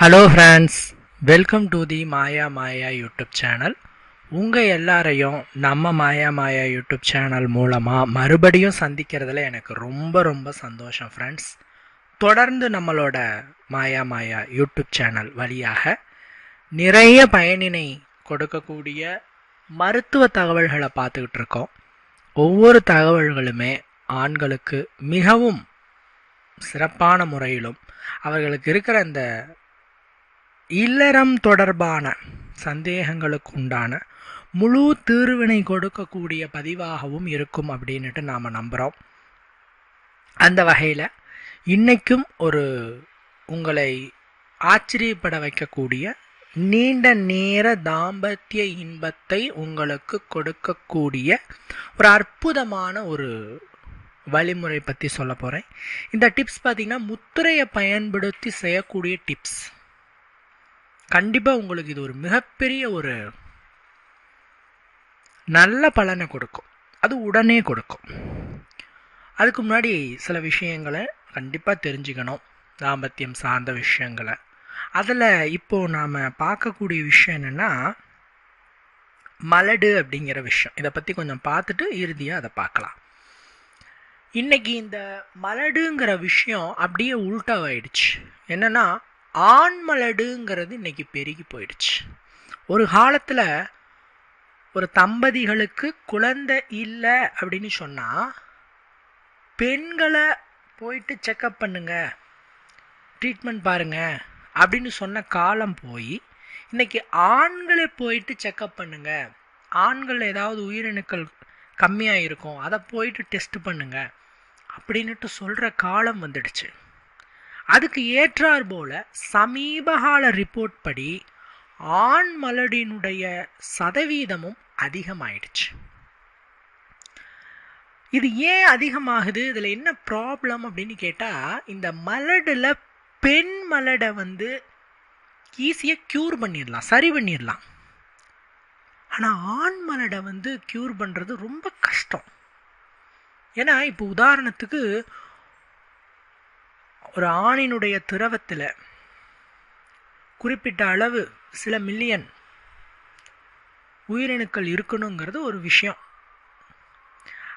Hello friends welcome to the Maya Maya YouTube channel உங்கள் எல்லாரையும் நம்ம மாயா மாயா யூடியூப் சேனல் மூலமாக மறுபடியும் சந்திக்கிறதுல எனக்கு ரொம்ப ரொம்ப சந்தோஷம் ஃப்ரெண்ட்ஸ் தொடர்ந்து நம்மளோட மாயா மாயா யூடியூப் சேனல் வழியாக நிறைய பயனினை கொடுக்கக்கூடிய மருத்துவ தகவல்களை பார்த்துக்கிட்டு இருக்கோம். ஒவ்வொரு தகவல்களுமே ஆண்களுக்கு மிகவும் சிறப்பான முறையிலும் அவர்களுக்கு இருக்கிற அந்த இல்லறம் தொடர்பான சந்தேகங்களுக்கு உண்டான முழு தீர்வினை கொடுக்கக்கூடிய பதிவாகவும் இருக்கும் அப்படின்னுட்டு நாம் நம்புகிறோம் அந்த வகையில் இன்றைக்கும் ஒரு உங்களை ஆச்சரியப்பட வைக்கக்கூடிய நீண்ட நேர தாம்பத்திய இன்பத்தை உங்களுக்கு கொடுக்கக்கூடிய ஒரு அற்புதமான ஒரு வழிமுறை பற்றி சொல்ல போகிறேன் இந்த டிப்ஸ் பார்த்திங்கன்னா முத்திரையை பயன்படுத்தி செய்யக்கூடிய டிப்ஸ் கண்டிப்பாக உங்களுக்கு இது ஒரு மிகப்பெரிய ஒரு நல்ல பலனை கொடுக்கும். அது உடனே கொடுக்கும். அதுக்கு முன்னாடி சில விஷயங்களை கண்டிப்பாக தெரிஞ்சுக்கணும். தாம்பத்தியம் சார்ந்த விஷயங்களை. அதில் இப்போது நாம் பார்க்கக்கூடிய விஷயம் என்னென்னா மலடு அப்படிங்கிற விஷயம். இதை பற்றி கொஞ்சம் பார்த்துட்டு இறுதியாக அதை பார்க்கலாம். இன்னைக்கு இந்த மலடுங்கிற விஷயம் அப்படியே உள்டாவாயிடுச்சு என்னென்னா ஆண் மலடுங்கிறது இன்னைக்கு பெருகி போயிடுச்சு. ஒரு காலத்தில் ஒரு தம்பதிகளுக்கு குழந்தை இல்லை அப்படின்னு சொன்னால் பெண்களை போயிட்டு செக்கப் பண்ணுங்க ட்ரீட்மெண்ட் பாருங்க அப்படின்னு சொன்ன காலம் போய் இன்னைக்கு ஆண்களை போயிட்டு செக்கப் பண்ணுங்க. ஆண்கள் ஏதாவது உயிரணுக்கள் கம்மியாக இருக்கும் அதை போயிட்டு டெஸ்ட் பண்ணுங்க அப்படின்னுட்டு சொல்கிற காலம் வந்துடுச்சு. அதுக்கு ஏற்றார் போல சமீபகால ரிப்போர்ட் படி ஆண் மலடினுடைய சதவீதமும் அதிகமாயிடுச்சு. இது ஏன் அதிகமாகுது? இதில் என்ன ப்ராப்ளம் அப்படின்னு கேட்டால் இந்த மலடில் பெண் மலடை வந்து ஈஸியாக க்யூர் பண்ணிடலாம் சரி பண்ணிடலாம். ஆனால் ஆண் மலடை வந்து க்யூர் பண்ணுறது ரொம்ப கஷ்டம். ஏன்னா இப்போ உதாரணத்துக்கு ஒரு ஆணினுடைய திரவத்தில் குறிப்பிட்ட அளவு சில மில்லியன் உயிரணுக்கள் இருக்கணுங்கிறது ஒரு விஷயம்.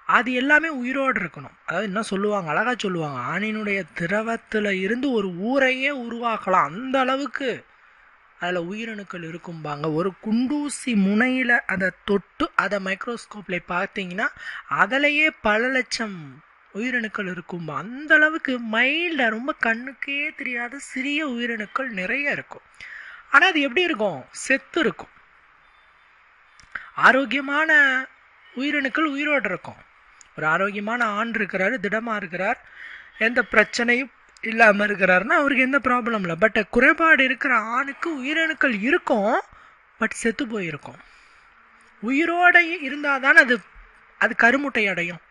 அது எல்லாமே உயிரோடு இருக்கணும். அதாவது என்ன சொல்லுவாங்க? அழகாக சொல்லுவாங்க. ஆணினுடைய திரவத்தில் இருந்து ஒரு ஊரையே உருவாக்கலாம். அந்த அளவுக்கு அதில் உயிரணுக்கள் இருக்கும்பாங்க. ஒரு குண்டூசி முனையில் அதை தொட்டு அதை மைக்ரோஸ்கோப்பில் பார்த்தீங்கன்னா அதிலையே பல லட்சம் உயிரணுக்கள் இருக்கும். அந்த அளவுக்கு மைல்டாக ரொம்ப கண்ணுக்கே தெரியாத சிறிய உயிரணுக்கள் நிறைய இருக்கும். ஆனால் அது எப்படி இருக்கும்? செத்து இருக்கும். ஆரோக்கியமான உயிரணுக்கள் உயிரோடு இருக்கும். ஒரு ஆரோக்கியமான ஆண் இருக்கிறாரு திடமாக இருக்கிறார். எந்த பிரச்சனையும் இல்லாமல் இருக்கிறாருன்னா அவருக்கு எந்த ப்ராப்ளம் இல்லை. பட் குறைபாடு இருக்கிற ஆணுக்கு உயிரணுக்கள் இருக்கும் பட் செத்து போயிருக்கும். உயிரோடையும் இருந்தால் தானே அது அது கருமுட்டை அடையும்.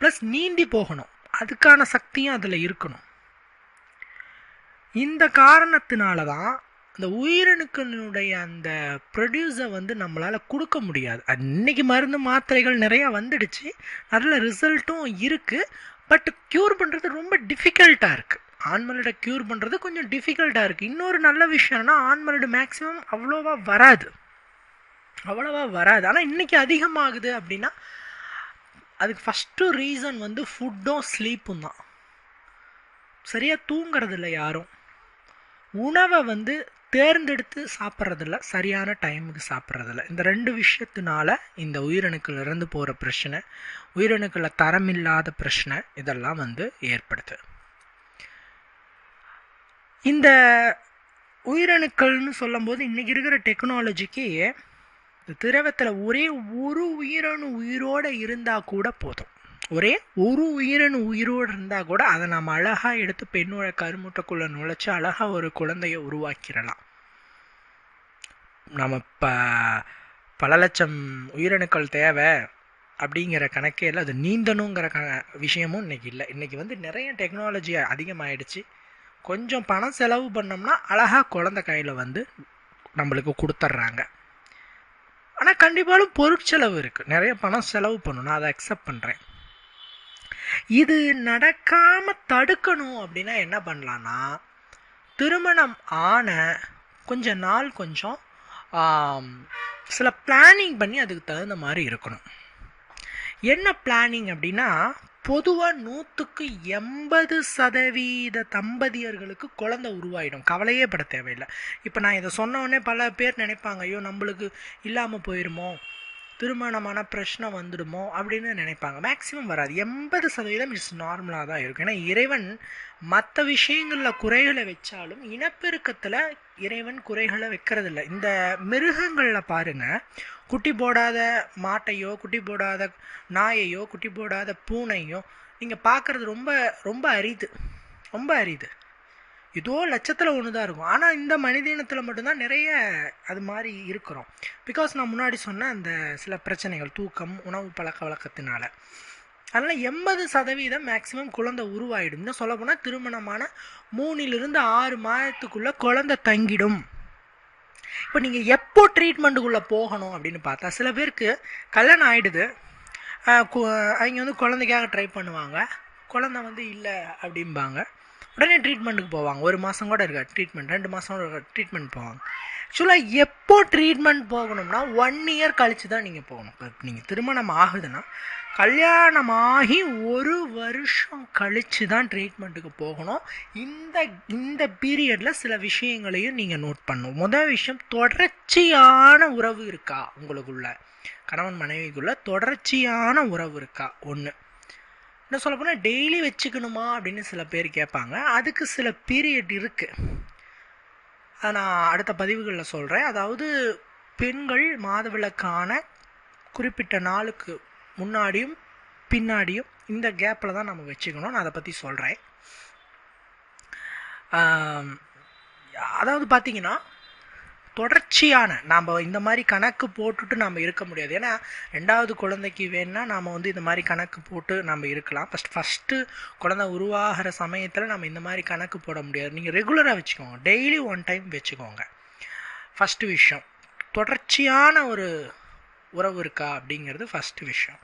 ப்ளஸ் நீந்தி போகணும். அதுக்கான சக்தியும் அதில் இருக்கணும். இந்த காரணத்தினால தான் அந்த உயிரணுக்களினுடைய அந்த ப்ரொடியூஸை வந்து நம்மளால் கொடுக்க முடியாது. அன்னைக்கு மருந்து மாத்திரைகள் நிறையா வந்துடுச்சு. நல்ல ரிசல்ட்டும் இருக்குது பட் க்யூர் பண்ணுறது ரொம்ப டிஃபிகல்ட்டாக இருக்குது ஆண்மலோட க்யூர் பண்ணுறது கொஞ்சம் டிஃபிகல்ட்டாக இருக்குது இன்னொரு நல்ல விஷயம்னா ஆண்மலோட மேக்ஸிமம் அவ்வளோவா வராது. அவ்வளோவா வராது. ஆனால் இன்றைக்கி அதிகமாகுது அப்படின்னா அதுக்கு ஃபஸ்ட்டு ரீசன் வந்து ஃபுட்டும் ஸ்லீப்பும் தான். சரியாக தூங்குறதில்ல யாரும். உணவை வந்து தேர்ந்தெடுத்து சாப்பிட்றதில்ல சரியான டைமுக்கு சாப்பிட்றதில்ல. இந்த ரெண்டு விஷயத்தினால இந்த உயிரணுக்கள் இறந்து போகிற பிரச்சனை உயிரணுக்களில் தரமில்லாத பிரச்சனை இதெல்லாம் வந்து ஏற்படுது. இந்த உயிரணுக்கள்னு சொல்லும்போது இன்றைக்கி இருக்கிற டெக்னாலஜிக்கு இந்த திரவத்தில் ஒரே ஒரு உயிரணு உயிரோடு இருந்தால் கூட போதும். ஒரே ஒரு உயிரணு உயிரோடு இருந்தால் கூட அதை நம்ம அழகாக எடுத்து பெண்ணோட கருமுட்டைக்குள்ளே நுழைச்சி அழகாக ஒரு குழந்தைய உருவாக்கிடலாம். நம்ம ப பல லட்சம் உயிரணுக்கள் தேவை அப்படிங்கிற கணக்கையில் அது நீந்தணுங்கிற க விஷயமும் இன்றைக்கி இல்லை. இன்றைக்கி வந்து நிறைய டெக்னாலஜி அதிகமாகிடுச்சு கொஞ்சம் பணம் செலவு பண்ணோம்னா அழகாக குழந்த கையில் வந்து நம்மளுக்கு கொடுத்துட்றாங்க. ஆனால் கண்டிப்பாலும் பொருட்செலவு இருக்குது நிறைய பணம் செலவு பண்ணணும். நான் அதை அக்செப்ட் பண்ணுறேன் இது நடக்காமல் தடுக்கணும் அப்படின்னா என்ன பண்ணலான்னா திருமணம் ஆன கொஞ்ச நாள் கொஞ்சம் சில பிளானிங் பண்ணி அதுக்கு தகுந்த மாதிரி இருக்கணும். என்ன பிளானிங் அப்படின்னா பொதுவாக நூற்றுக்கு எண்பது சதவீத தம்பதியர்களுக்கு குழந்தை உருவாயிடும். கவலையே பட தேவையில்லை. இப்போ நான் இதை சொன்னோடனே பல பேர் நினைப்பாங்க ஐயோ நம்மளுக்கு இல்லாமல் போயிடுமோ திருமணமான பிரச்சனை வந்துடுமோ? அப்படின்னு நினைப்பாங்க. மேக்ஸிமம் வராது. எண்பது சதவீதம் இட்ஸ் நார்மலாக தான் இருக்கும். ஏன்னா இறைவன் மற்ற விஷயங்களில் குறைகளை வச்சாலும் இனப்பெருக்கத்தில் இறைவன் குறைகளை வைக்கிறதில்ல. இந்த மிருகங்களில் பாருங்க குட்டி போடாத மாட்டையோ குட்டி போடாத நாயையோ குட்டி போடாத பூனையோ நீங்கள் பார்க்குறது ரொம்ப ரொம்ப அரிது. ரொம்ப அரிது. ஏதோ லட்சத்தில் ஒன்று தான் இருக்கும். ஆனால் இந்த மனித இனத்தில் மட்டும்தான் நிறைய அது மாதிரி இருக்கிறோம். பிகாஸ் நான் முன்னாடி சொன்ன அந்த சில பிரச்சனைகள் தூக்கம் உணவு பழக்க வழக்கத்தினால. அதனால் எண்பது சதவீதம் மேக்ஸிமம் குழந்தை உருவாயிடும். இன்னும் சொல்ல போனால் திருமணமான மூணிலிருந்து ஆறு மாதத்துக்குள்ளே குழந்தை தங்கிடும். இப்போ நீங்கள் எப்போ ட்ரீட்மெண்ட்டுக்குள்ளே போகணும் அப்படின்னு பார்த்தா சில பேருக்கு கல்யாணம் ஆகிடுது அவங்க வந்து குழந்தைக்காக ட்ரை பண்ணுவாங்க. குழந்த வந்து இல்லை அப்படிம்பாங்க. உடனே ட்ரீட்மெண்ட்டுக்கு போவாங்க. ஒரு மாதம் கூட இருக்கா ட்ரீட்மெண்ட் ரெண்டு மாதம் கூட இருக்கா ட்ரீட்மெண்ட் போவாங்க. ஆக்சுவலாக எப்போ ட்ரீட்மெண்ட் போகணும்னா ஒன் இயர் கழித்து தான் நீங்கள் போகணும். இப்போ நீங்கள் திருமணம் ஆகுதுன்னா கல்யாணம் ஆகி ஒரு வருஷம் கழித்து தான் ட்ரீட்மெண்ட்டுக்கு போகணும். இந்த இந்த பீரியடில் சில விஷயங்களையும் நீங்கள் நோட் பண்ணணும். முதல் விஷயம் தொடர்ச்சியான உறவு இருக்கா உங்களுக்குள்ள? கணவன் மனைவிக்குள்ள தொடர்ச்சியான உறவு இருக்கா? ஒன்று என்ன சொல்ல போனால் டெய்லி வச்சுக்கணுமா அப்படின்னு சில பேர் கேட்பாங்க. அதுக்கு சில பீரியட் இருக்குது அதை நான் அடுத்த பதிவுகளில் சொல்கிறேன் அதாவது பெண்கள் மாதவிலக்கான குறிப்பிட்ட நாளுக்கு முன்னாடியும் பின்னாடியும் இந்த கேப்பில் தான் நம்ம வச்சுக்கணும். நான் அதை பற்றி சொல்கிறேன் அதாவது பார்த்தீங்கன்னா தொடர்ச்சியான நாம் இந்த மாதிரி கணக்கு போட்டுட்டு நம்ம இருக்க முடியாது. ஏன்னா ரெண்டாவது குழந்தைக்கு வேணால் நாம் வந்து இந்த மாதிரி கணக்கு போட்டு நம்ம இருக்கலாம். ஃபஸ்ட் ஃபஸ்ட்டு குழந்தை உருவாகிற சமயத்தில் நம்ம இந்த மாதிரி கணக்கு போட முடியாது. நீங்கள் ரெகுலராக வச்சுக்கோங்க. டெய்லி ஒன் டைம் வச்சுக்கோங்க. ஃபஸ்ட்டு விஷயம். தொடர்ச்சியான ஒரு உறவு இருக்கா அப்படிங்கிறது ஃபஸ்ட்டு விஷயம்.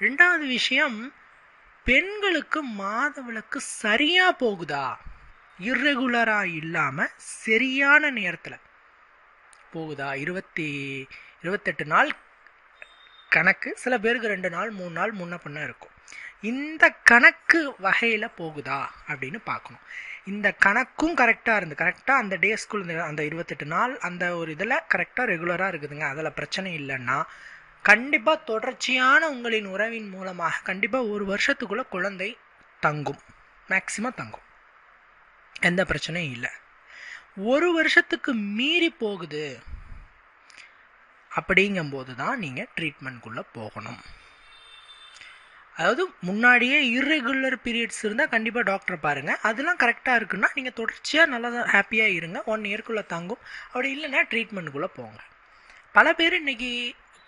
ரெண்டாவது விஷயம் பெண்களுக்கு மாதவிளக்கு சரியாக போகுதா? இர்ரெகுலராக இல்லாமல் சரியான நேரத்தில் போகுதா? இருபத்தி இருபத்தெட்டு நாள் கணக்கு சில பேருக்கு ரெண்டு நாள் மூணு நாள் முன்ன பின்ன இருக்கும். இந்த கணக்கு வகையில் போகுதா அப்படின்னு பார்க்கணும். இந்த கணக்கும் கரெக்டாக இருந்து கரெக்டாக அந்த டே ஸ்கூல் அந்த இருபத்தெட்டு நாள் அந்த ஒரு இதில் கரெக்டாக ரெகுலராக இருக்குதுங்க. அதில் பிரச்சனை இல்லைன்னா கண்டிப்பாக தொடர்ச்சியான உங்களின் உறவின் மூலமாக கண்டிப்பாக ஒரு வருஷத்துக்குள்ளே குழந்தை தங்கும். மேக்சிமம் தங்கும். எந்த பிரச்சனையும் இல்லை. ஒரு வருஷத்துக்கு மீறி போகுது அப்படிங்கும்போது தான் நீங்கள் ட்ரீட்மெண்ட்குள்ளே போகணும். அதாவது முன்னாடியே இர்ரெகுலர் பீரியட்ஸ் இருந்தால் கண்டிப்பாக டாக்டரை பாருங்கள் அதெல்லாம் கரெக்டாக இருக்குன்னா நீங்கள் தொடர்ச்சியாக நல்லா தான் ஹாப்பியாக இருங்க. ஒன் இயர்க்குள்ளே தங்கும். அப்படி இல்லைன்னா ட்ரீட்மெண்ட்டுக்குள்ளே போங்க. பல பேர் இன்றைக்கி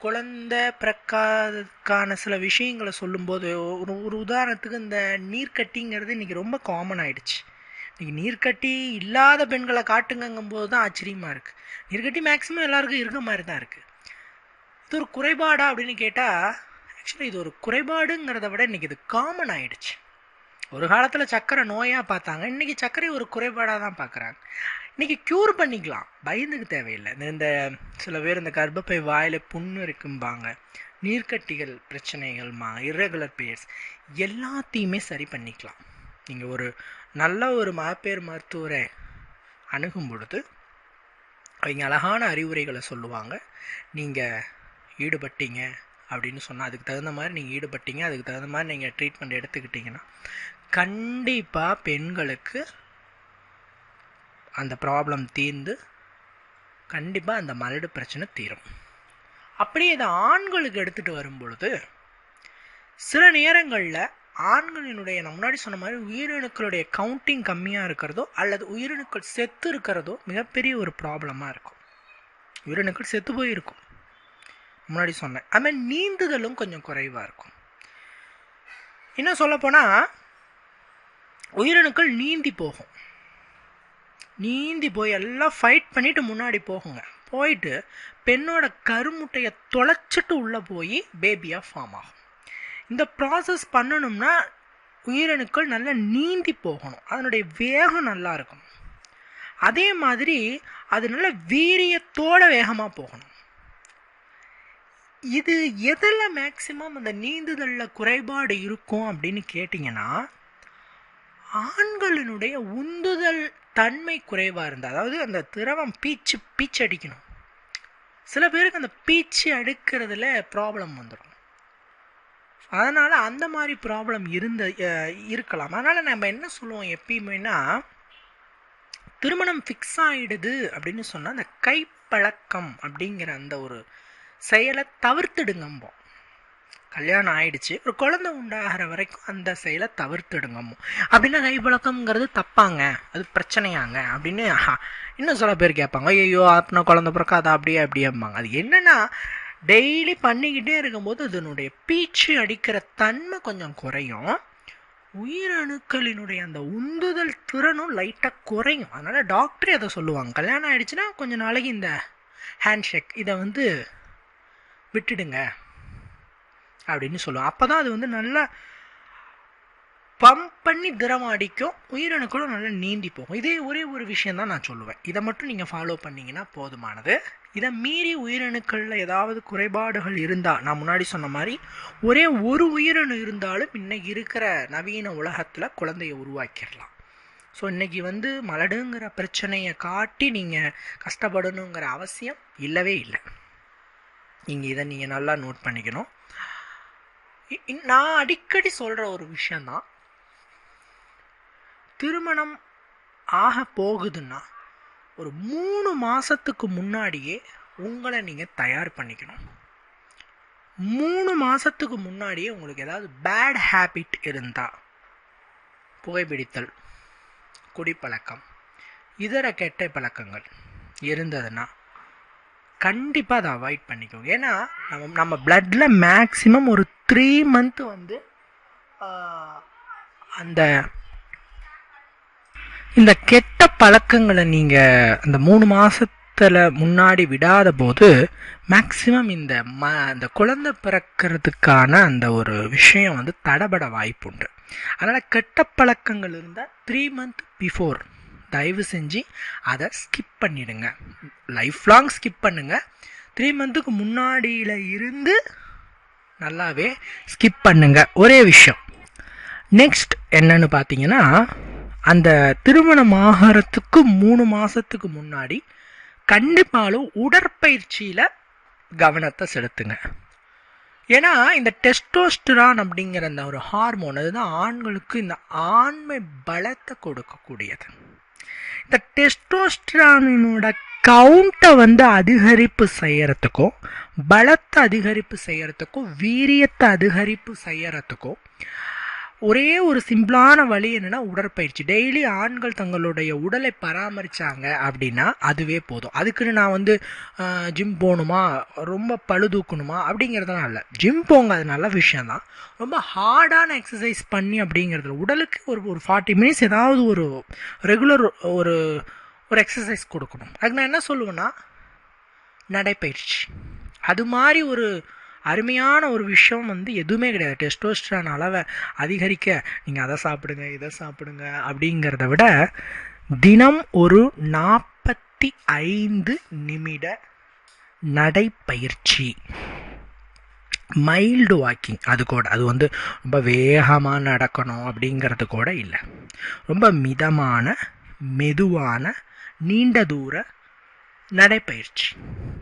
குழந்த பிறக்காததுக்கான சில விஷயங்களை சொல்லும்போது ஒரு ஒரு உதாரணத்துக்கு இந்த நீர்க்கட்டிங்கிறது இன்றைக்கி ரொம்ப காமன் ஆயிடுச்சு. இன்றைக்கி நீர்க்கட்டி இல்லாத பெண்களை காட்டுங்கங்கும்போது தான் ஆச்சரியமாக இருக்குது நீர்க்கட்டி மேக்ஸிமம் எல்லாருக்கும் இருக்க மாதிரி தான் இருக்குது இது ஒரு குறைபாடா அப்படின்னு கேட்டால் ஆக்சுவலி இது ஒரு குறைபாடுங்கிறத விட இன்றைக்கி இது காமன் ஆயிடுச்சு. ஒரு காலத்தில் சர்க்கரை நோயாக பார்த்தாங்க இன்றைக்கி சர்க்கரை ஒரு குறைபாடாக தான் பார்க்குறாங்க. இன்றைக்கி க்யூர் பண்ணிக்கலாம் பயந்துக்கு தேவையில்லை. இந்த இந்த சில பேர் இந்த கர்ப்பப்பை வாயில் புண்ணு இருக்கும்பாங்க. நீர்க்கட்டிகள் பிரச்சனைகள்மா இரகுலர் பீரியட்ஸ் எல்லாத்தையுமே சரி பண்ணிக்கலாம். நீங்கள் ஒரு நல்ல ஒரு மாப்பேர் மருத்துவரை அணுகும் பொழுது அவங்க அழகான அறிவுரைகளை சொல்லுவாங்க. நீங்கள் ஈடுபட்டீங்க அப்படின்னு சொன்னால் அதுக்கு தகுந்த மாதிரி நீங்கள் ஈடுபட்டீங்க அதுக்கு தகுந்த மாதிரி நீங்கள் ட்ரீட்மெண்ட் எடுத்துக்கிட்டிங்கன்னா கண்டிப்பாக பெண்களுக்கு அந்த ப்ராப்ளம் தீர்ந்து கண்டிப்பாக அந்த மலடு பிரச்சனை தீரும். அப்படியே இதை ஆண்களுக்கு எடுத்துகிட்டு வரும்பொழுது சில நேரங்களில் ஆண்களினுடைய நான் முன்னாடி சொன்ன மாதிரி உயிரணுக்களுடைய கவுண்டிங் கம்மியாக இருக்கிறதோ அல்லது உயிரணுக்கள் செத்து இருக்கிறதோ மிகப்பெரிய ஒரு ப்ராப்ளமாக இருக்கும். உயிரணுக்கள் செத்து போயிருக்கும். முன்னாடி சொன்னேன். அதுமாதிரி நீந்துதலும் கொஞ்சம் குறைவாக இருக்கும். இன்னும் சொல்லப்போனால் உயிரணுக்கள் நீந்தி போகும். நீந்தி போய் எல்லாம் ஃபைட் பண்ணிட்டு முன்னாடி போகுங்க. போயிட்டு பெண்ணோட கருமுட்டையை தொலைச்சிட்டு உள்ளே போய் பேபியாக ஃபார்ம் ஆகும். இந்த ப்ராசஸ் பண்ணணும்னா உயிரணுக்கள் நல்லா நீந்தி போகணும். அதனுடைய வேகம் நல்லா இருக்கும் அதே மாதிரி அது நல்ல வீரியத்தோட வேகமாக போகணும். இது எதில் மேக்சிமம் அந்த நீந்துதலில் குறைபாடு இருக்கும் அப்படின்னு கேட்டிங்கன்னா ஆண்களினுடைய உந்துதல் தன்மை குறைவாக இருந்தால் அதாவது அந்த திரவம் பீச்சு பீச்சு அடிக்கணும். சில பேருக்கு அந்த பீச்சு அடுக்கிறதுல ப்ராப்ளம் வந்துடும் அதனால் அந்த மாதிரி ப்ராப்ளம் இருந்த இருக்கலாம். அதனால் நம்ம என்ன சொல்லுவோம் எப்பயுமேனா திருமணம் ஃபிக்ஸ் ஆகிடுது அப்படின்னு சொன்னால் அந்த கைப்பழக்கம் அப்படிங்கிற அந்த ஒரு செயலை தவிர்த்துடுங்கம்போம் கல்யாணம் ஆயிடுச்சு ஒரு குழந்தை உண்டாகிற வரைக்கும் அந்த செயலை தவிர்த்துடுங்கம்மோ அப்படின்னா கைப்பழக்கம்ங்கிறது தப்பாங்க அது பிரச்சனையாங்க அப்படின்னு ஆஹா, இன்னும் சில பேர் கேட்பாங்க ஐயோ அப்படின்னா குழந்தை பிறக்க அதை அப்படியே அப்படியேம்பாங்க. அது என்னென்னா டெய்லி பண்ணிக்கிட்டே இருக்கும்போது அதனுடைய பீச்சு அடிக்கிற தன்மை கொஞ்சம் குறையும். உயிரணுக்களினுடைய அந்த உந்துதல் திறனும் லைட்டாக குறையும். அதனால் டாக்டரே அதை சொல்லுவாங்க. கல்யாணம் ஆகிடுச்சுன்னா கொஞ்சம் நாளைக்கு இந்த ஹேண்ட்ஷேக் இதை வந்து விட்டுடுங்க. அப்படின்னு சொல்லுவோம். அப்போ தான் அது வந்து நல்லா பம்ப் பண்ணி திரவம் அடிக்கும். உயிரணுக்களும் நல்லா நீந்தி போகும். இதே ஒரே ஒரு விஷயம் தான் நான் சொல்லுவேன். இதை மட்டும் நீங்கள் ஃபாலோ பண்ணிங்கன்னா போதுமானது. இதை மீறி உயிரணுக்களில் ஏதாவது குறைபாடுகள் இருந்தால் நான் முன்னாடி சொன்ன மாதிரி ஒரே ஒரு உயிரணு இருந்தாலும் இன்னைக்கு இருக்கிற நவீன உலகத்தில் குழந்தைய உருவாக்கிடலாம். ஸோ இன்றைக்கி வந்து மலடுங்கிற பிரச்சனையை காட்டி நீங்கள் கஷ்டப்படணுங்கிற அவசியம் இல்லவே இல்லை. நீங்கள் இதை நீங்கள் நல்லா நோட் பண்ணிக்கணும். இ- நான் அடிக்கடி சொல்கிற ஒரு விஷயந்தான் திருமணம் ஆக போகுதுன்னா ஒரு மூணு மாதத்துக்கு முன்னாடியே உங்களை நீங்கள் தயார் பண்ணிக்கணும். மூணு மாதத்துக்கு முன்னாடியே உங்களுக்கு ஏதாவது பேட் ஹேபிட் இருந்தால் புகைப்பிடித்தல் குடிப்பழக்கம் இதர கெட்ட பழக்கங்கள் இருந்ததுன்னா கண்டிப்பாக அதை அவாய்ட் பண்ணிக்கோங்க. ஏன்னா நம்ம நம்ம பிளட்டில் மேக்ஸிமம் ஒரு த்ரீ மந்த் வந்து அந்த இந்த கெட்ட பழக்கங்களை நீங்கள் அந்த மூணு மாதத்தில் முன்னாடி விடாத போது மேக்ஸிமம் இந்த ம அந்த குழந்தை பிறக்கிறதுக்கான அந்த ஒரு விஷயம் வந்து தடபட வாய்ப்புண்டு. அதனால் கெட்ட பழக்கங்கள் இருந்தால் த்ரீ மந்த் பிஃபோர் தயவு செஞ்சு அதை ஸ்கிப் பண்ணிடுங்க. லைஃப் லாங் ஸ்கிப் பண்ணுங்க த்ரீ மந்த்துக்கு முன்னாடியில் இருந்து நல்லாவே ஸ்கிப் பண்ணுங்க. ஒரே விஷயம். நெக்ஸ்ட் என்னன்னு பார்த்தீங்கன்னா அந்த திருமணம் ஆகிறதுக்கு மூணு மாதத்துக்கு முன்னாடி கண்டிப்பாலும் உடற்பயிற்சியில் கவனத்தை செலுத்துங்க. ஏன்னா இந்த டெஸ்டோஸ்டரான் அப்படிங்கிற அந்த ஒரு ஹார்மோன் அதுதான் ஆண்களுக்கு இந்த ஆண்மை பலத்தை கொடுக்கக்கூடியது. இந்த டெஸ்டோஸ்ட்ரானினோட கவுண்ட்டை வந்து அதிகரிப்பு செய்கிறதுக்கும் பலத்தை அதிகரிப்பு செய்கிறதுக்கும் வீரியத்தை அதிகரிப்பு செய்கிறதுக்கும் ஒரே ஒரு சிம்பிளான வழி என்னென்னா உடற்பயிற்சி. டெய்லி ஆண்கள் தங்களுடைய உடலை பராமரித்தாங்க அப்படின்னா அதுவே போதும். அதுக்குன்னு நான் வந்து ஜிம் போகணுமா? ரொம்ப பளு தூக்கணுமா இல்லை. ஜிம் போங்க அது நல்ல விஷயந்தான் ரொம்ப ஹார்டான எக்ஸசைஸ் பண்ணி அப்படிங்கிறது உடலுக்கு ஒரு ஒரு ஃபார்ட்டி மினிட்ஸ் ஏதாவது ஒரு ரெகுலர் ஒரு ஒரு எக்ஸசைஸ் கொடுக்கணும். அதுக்கு நான் என்ன சொல்லுவேன்னா நடைப்பயிற்சி. அது மாதிரி ஒரு அருமையான ஒரு விஷயம் வந்து எதுவுமே கிடையாது. டெஸ்டோஸ்ட்ரான் அளவை அதிகரிக்க நீங்கள் அதை சாப்பிடுங்க இதை சாப்பிடுங்க அப்படிங்கிறத விட தினம் ஒரு நாற்பத்தி ஐந்து நிமிட நடைப்பயிற்சி. மைல்டு வாக்கிங் அது கூட அது வந்து ரொம்ப வேகமாக நடக்கணும் அப்படிங்கிறது கூட இல்லை. ரொம்ப மிதமான மெதுவான நீண்ட தூர நடைப்பயிற்சி.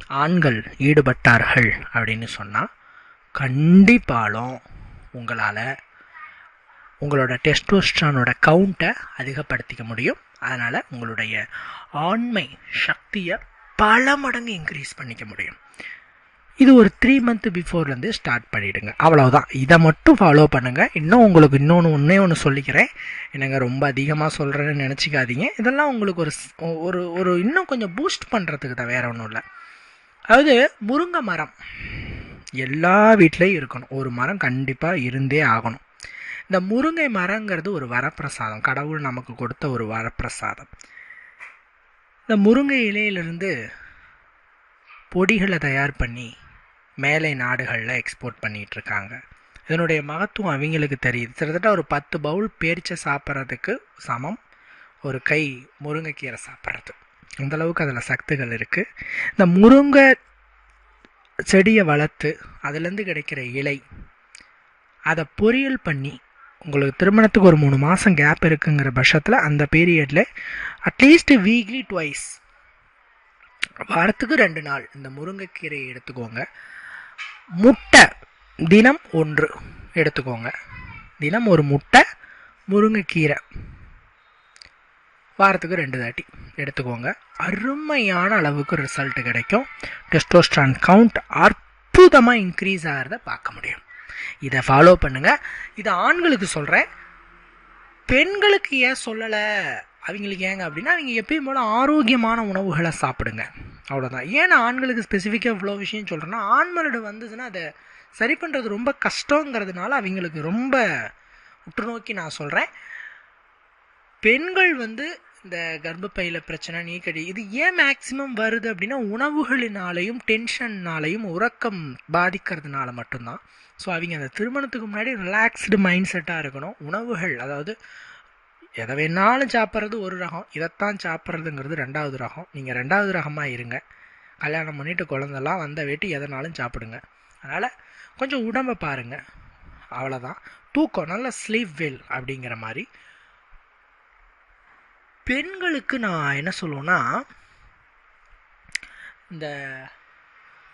ஆண்கள் ஈடுபட்டார்கள் அப்படின்னு சொன்னால் கண்டிப்பாலும் உங்களால் உங்களோட டெஸ்டோஸ்ட்ரானோட கவுண்ட்டை அதிகப்படுத்திக்க முடியும். அதனால் உங்களுடைய ஆண்மை சக்தியை பல மடங்கு இன்க்ரீஸ் பண்ணிக்க முடியும். இது ஒரு த்ரீ மந்த் பிஃபோர்லேருந்து ஸ்டார்ட் பண்ணிவிடுங்க அவ்வளோதான் இதை மட்டும் ஃபாலோ பண்ணுங்கள் இன்னும் உங்களுக்கு இன்னொன்று ஒன்றே ஒன்று சொல்லிக்கிறேன். என்னங்க ரொம்ப அதிகமாக சொல்கிறேன்னு நினச்சிக்காதீங்க. இதெல்லாம் உங்களுக்கு ஒரு ஒரு ஒரு இன்னும் கொஞ்சம் பூஸ்ட் பண்ணுறதுக்கு தான் வேறு ஒன்றும் இல்லை. அதாவது முருங்கை மரம். எல்லா வீட்லேயும் இருக்கணும். ஒரு மரம் கண்டிப்பாக இருந்தே ஆகணும். இந்த முருங்கை மரங்கிறது ஒரு வரப்பிரசாதம். கடவுள் நமக்கு கொடுத்த ஒரு வரப்பிரசாதம். இந்த முருங்கை இலையிலிருந்து பொடிகளை தயார் பண்ணி மேலை நாடுகளில் எக்ஸ்போர்ட் பண்ணிகிட்ருக்காங்க இருக்காங்க. இதனுடைய மகத்துவம் அவங்களுக்கு தெரியுது. கிட்டத்தட்ட ஒரு பத்து பவுல் பேரிச்சை சாப்பிட்றதுக்கு சமம். ஒரு கை முருங்கைக்கீரை சாப்பிட்றது. அந்த அளவுக்கு அதில் சத்துகள் இருக்குது இந்த முருங்கை செடியை வளர்த்து அதுலேருந்து கிடைக்கிற இலை அதை பொரியல் பண்ணி உங்களுக்கு திருமணத்துக்கு ஒரு மூணு மாதம் கேப் இருக்குங்கிற பட்சத்தில் அந்த பீரியடில் அட்லீஸ்ட் வீக்லி ட்வைஸ் வாரத்துக்கு ரெண்டு நாள் இந்த முருங்கைக்கீரையை எடுத்துக்கோங்க. முட்டை தினம் ஒன்று எடுத்துக்கோங்க. தினம் ஒரு முட்டை முருங்கைக்கீரை. வாரத்துக்கு ரெண்டு தாட்டி எடுத்துக்கோங்க. அருமையான அளவுக்கு ரிசல்ட் கிடைக்கும். டெஸ்டோஸ்ட்ரான் கவுண்ட் அற்புதமாக இன்க்ரீஸ் ஆகிறத பார்க்க முடியும். இதை ஃபாலோ பண்ணுங்கள் இதை ஆண்களுக்கு சொல்கிறேன் பெண்களுக்கு ஏன் சொல்லலை? அவங்களுக்கு ஏங்க அப்படின்னா அவங்க எப்பயும் போல் ஆரோக்கியமான உணவுகளை சாப்பிடுங்க. அவ்வளோதான் ஏன்னா ஆண்களுக்கு ஸ்பெசிஃபிக்காக இவ்வளோ விஷயம் சொல்கிறேன்னா ஆண்மலடு வந்ததுன்னா அதை சரி பண்ணுறது ரொம்ப கஷ்டங்கிறதுனால அவங்களுக்கு ரொம்ப உற்று நோக்கி நான் சொல்கிறேன் பெண்கள் வந்து இந்த கர்ப்பப்பையில் பிரச்சனை நீக்கடி இது ஏன் மேக்சிமம் வருது அப்படின்னா உணவுகளினாலையும் டென்ஷன்னாலையும் உறக்கம் பாதிக்கிறதுனால மட்டும்தான். ஸோ அவங்க அந்த திருமணத்துக்கு முன்னாடி ரிலாக்ஸ்டு மைண்ட் செட்டாக இருக்கணும். உணவுகள் அதாவது எதை வேணாலும் சாப்பிட்றது ஒரு ரகம் இதைத்தான் சாப்பிட்றதுங்கிறது ரெண்டாவது ரகம். நீங்கள் ரெண்டாவது ரகமாக இருங்க. கல்யாணம் பண்ணிட்டு குழந்தெல்லாம் வந்த வேட்டி எதனாலும் சாப்பிடுங்க. அதனால் கொஞ்சம் உடம்பை பாருங்கள் அவ்வளோதான் தூக்கம் நல்ல ஸ்லீப் வெல் அப்படிங்கிற மாதிரி பெண்களுக்கு நான் என்ன சொல்லுவேன்னா இந்த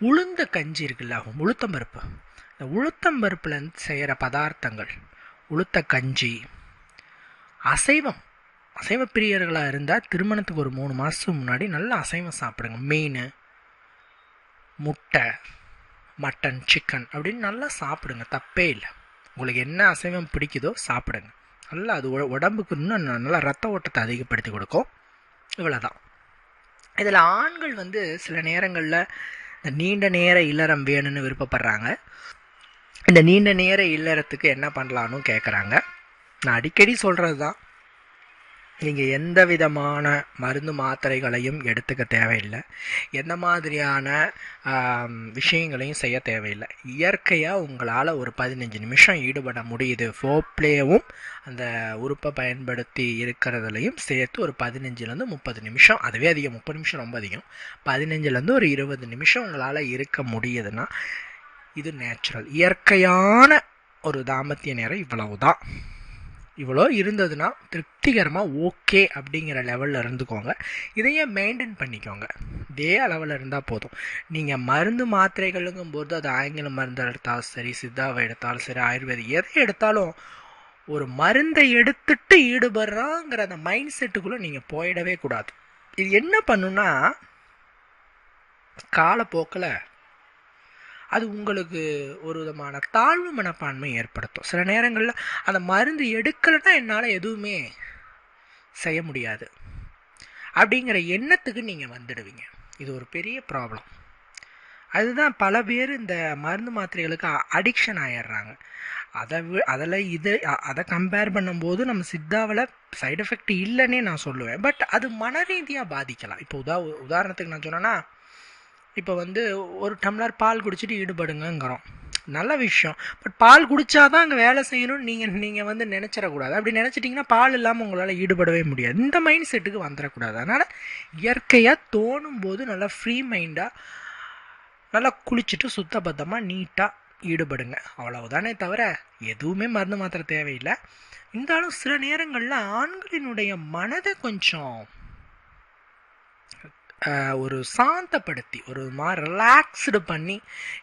உளுந்த கஞ்சி இருக்குல்ல உளுத்தம்பருப்பு இந்த உளுத்தம்பருப்புலேருந்து செய்கிற பதார்த்தங்கள் உளுத்த கஞ்சி அசைவம். அசைவ பிரியர்களாக இருந்தால் திருமணத்துக்கு ஒரு மூணு மாதத்துக்கு முன்னாடி நல்லா அசைவம் சாப்பிடுங்க. மீன் முட்டை மட்டன் சிக்கன் அப்படின்னு நல்லா சாப்பிடுங்க. தப்பே இல்லை. உங்களுக்கு என்ன அசைவம் பிடிக்குதோ சாப்பிடுங்க. நல்லா அது உடம்புக்கு இன்னும் நல்லா ரத்த ஓட்டத்தை அதிகப்படுத்தி கொடுக்கும். இவ்வளோதான் இதில் ஆண்கள் வந்து சில நேரங்களில் இந்த நீண்ட நேர இல்லறம் வேணும்னு விருப்பப்படுறாங்க. இந்த நீண்ட நேர இல்லறத்துக்கு என்ன பண்ணலான்னு கேட்குறாங்க நான் அடிக்கடி சொல்கிறது தான் நீங்கள் எந்த விதமான மருந்து மாத்திரைகளையும் எடுத்துக்க தேவையில்லை. எந்த மாதிரியான விஷயங்களையும் செய்ய தேவையில்லை. இயற்கையாக உங்களால் ஒரு பதினஞ்சு நிமிஷம் ஈடுபட முடியுது. ஃபோப்ளேவும் அந்த உறுப்பை பயன்படுத்தி இருக்கிறதுலையும் சேர்த்து ஒரு பதினஞ்சுலேருந்து முப்பது நிமிஷம் அதுவே அதிகம் முப்பது நிமிஷம் ரொம்ப அதிகம். பதினஞ்சுலேருந்து ஒரு இருபது நிமிஷம் உங்களால் இருக்க முடியுதுன்னா இது நேச்சுரல் இயற்கையான ஒரு தாம்பத்திய நேரம் இவ்வளவு தான் இவ்வளோ இருந்ததுன்னா திருப்திகரமாக ஓகே அப்படிங்கிற லெவலில் இருந்துக்கோங்க. இதையே மெயின்டைன் பண்ணிக்கோங்க. இதே அளவில் இருந்தால் போதும். நீங்கள் மருந்து மாத்திரைகளுங்கும் போது அது ஆங்கில மருந்து எடுத்தாலும் சரி சித்தாவை எடுத்தாலும் சரி ஆயுர்வேதம் எதை எடுத்தாலும் ஒரு மருந்தை எடுத்துட்டு ஈடுபடுறாங்கிற அந்த மைண்ட் செட்டுக்குள்ளே நீங்கள் போயிடவே கூடாது. இது என்ன பண்ணுன்னா காலப்போக்கில் அது உங்களுக்கு ஒரு விதமான தாழ்வு மனப்பான்மை ஏற்படுத்தும். சில நேரங்களில் அந்த மருந்து எடுக்கலைன்னா என்னால் எதுவுமே செய்ய முடியாது. அப்படிங்கிற எண்ணத்துக்கு நீங்கள் வந்துடுவீங்க. இது ஒரு பெரிய ப்ராப்ளம் அதுதான் பல பேர் இந்த மருந்து மாத்திரைகளுக்கு அடிக்ஷன் ஆயிடுறாங்க. அதை அதில் இது அதை கம்பேர் பண்ணும்போது நம்ம சித்தாவில் சைடு எஃபெக்ட் இல்லைன்னே நான் சொல்லுவேன். பட் அது மன ரீதியாக பாதிக்கலாம். இப்போ உதா உதாரணத்துக்கு நான் சொன்னேன்னா இப்போ வந்து ஒரு டம்ளர் பால் குடிச்சிட்டு ஈடுபடுங்கிறோம் நல்ல விஷயம். பட் பால் குடித்தாதான் அங்கே வேலை செய்யணும்னு நீங்கள் நீங்கள் வந்து நினச்சிடக்கூடாது. அப்படி நினச்சிட்டிங்கன்னா பால் இல்லாமல் உங்களால் ஈடுபடவே முடியாது. இந்த மைண்ட் செட்டுக்கு வந்துடக்கூடாது. அதனால் இயற்கையாக தோணும் போது நல்லா ஃப்ரீ மைண்டாக நல்லா குளிச்சுட்டு சுத்தபத்தமாக நீட்டாக ஈடுபடுங்க. அவ்வளவுதானே தவிர எதுவுமே மருந்து மாத்திர தேவையில்லை. இருந்தாலும் சில நேரங்களில் ஆண்களினுடைய மனதை கொஞ்சம் ஒரு சாந்தப்படுத்தி ஒரு மாதிரி ரிலாக்ஸ்டு பண்ணி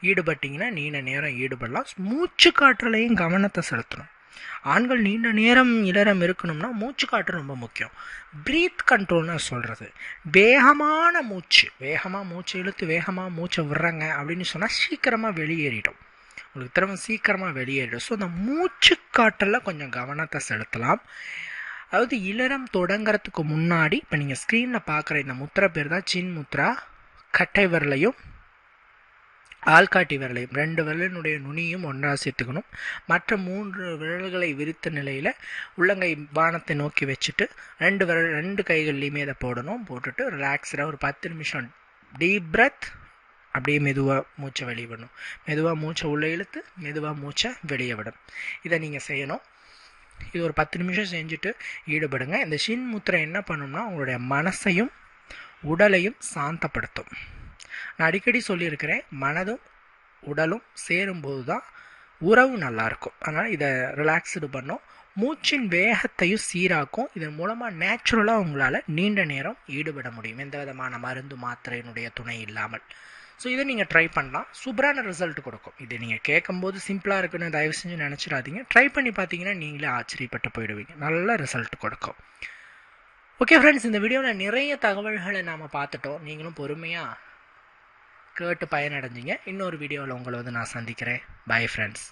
ஈடுபட்டிங்கன்னா நீண்ட நேரம் ஈடுபடலாம். மூச்சு காற்றுலையும் கவனத்தை செலுத்தணும். ஆண்கள் நீண்ட நேரம் இளரம் இருக்கணும்னா மூச்சு காற்று ரொம்ப முக்கியம். ப்ரீத் கண்ட்ரோல்னு சொல்கிறது வேகமான மூச்சு வேகமாக மூச்சு இழுத்து வேகமாக மூச்சை விடுறாங்க அப்படின்னு சொன்னால் சீக்கிரமாக வெளியேறிடும். உங்களுக்கு திறமை சீக்கிரமாக வெளியேறிடும். ஸோ அந்த மூச்சு காற்றில் கொஞ்சம் கவனத்தை செலுத்தலாம். அதாவது இளரம் தொடங்கிறதுக்கு முன்னாடி இப்போ நீங்கள் ஸ்க்ரீனில் பார்க்குற இந்த முத்திரை பேர் தான் சின் முத்ரா கட்டை விரலையும் ஆள்காட்டி விரலையும் ரெண்டு விரலினுடைய நுனியும் ஒன்றாக சேர்த்துக்கணும். மற்ற மூன்று விரல்களை விரித்த நிலையில் உள்ளங்கை வானத்தை நோக்கி வச்சுட்டு ரெண்டு விரல் ரெண்டு கைகள்லையுமே அதை போடணும். போட்டுட்டு ரிலாக்ஸ்டாக ஒரு பத்து நிமிஷம் டீப் பிரத் அப்படியே மெதுவாக மூச்சை வெளியே விடணும் மெதுவாக மூச்சை உள்ளே இழுத்து மெதுவாக மூச்சை வெளியே விடும் இதை நீங்கள் செய்யணும். இது ஒரு பத்து நிமிஷம் செஞ்சுட்டு ஈடுபடுங்க. இந்த ஷின் முத்திரை என்ன பண்ணும்னா உங்களுடைய மனசையும் உடலையும் சாந்தப்படுத்தும். நான் அடிக்கடி சொல்லியிருக்கிறேன் மனதும் உடலும் சேரும்போது தான் உறவு நல்லாயிருக்கும். அதனால் இதை ரிலாக்ஸ்டு பண்ணும். மூச்சின் வேகத்தையும் சீராக்கும். இதன் மூலமாக நேச்சுரலாக உங்களால் நீண்ட நேரம் ஈடுபட முடியும். எந்த விதமான மருந்து மாத்திரையினுடைய துணை இல்லாமல். ஸோ இதை நீங்கள் ட்ரை பண்ணலாம். சூப்பரான ரிசல்ட் கொடுக்கும். இதை நீங்கள் கேட்கும்போது சிம்பிளாக இருக்குன்னு தயவு செஞ்சு நினச்சிடாதீங்க. ட்ரை பண்ணி பார்த்தீங்கன்னா நீங்களே ஆச்சரியப்பட்டு போயிடுவீங்க. நல்ல ரிசல்ட் கொடுக்கும். ஓகே ஃப்ரெண்ட்ஸ் இந்த வீடியோவில் நிறைய தகவல்களை நாம் பார்த்துட்டோம். நீங்களும் பொறுமையாக கேட்டு பயனடைஞ்சிங்க. இன்னொரு வீடியோவில் உங்களை வந்து நான் சந்திக்கிறேன். Bye friends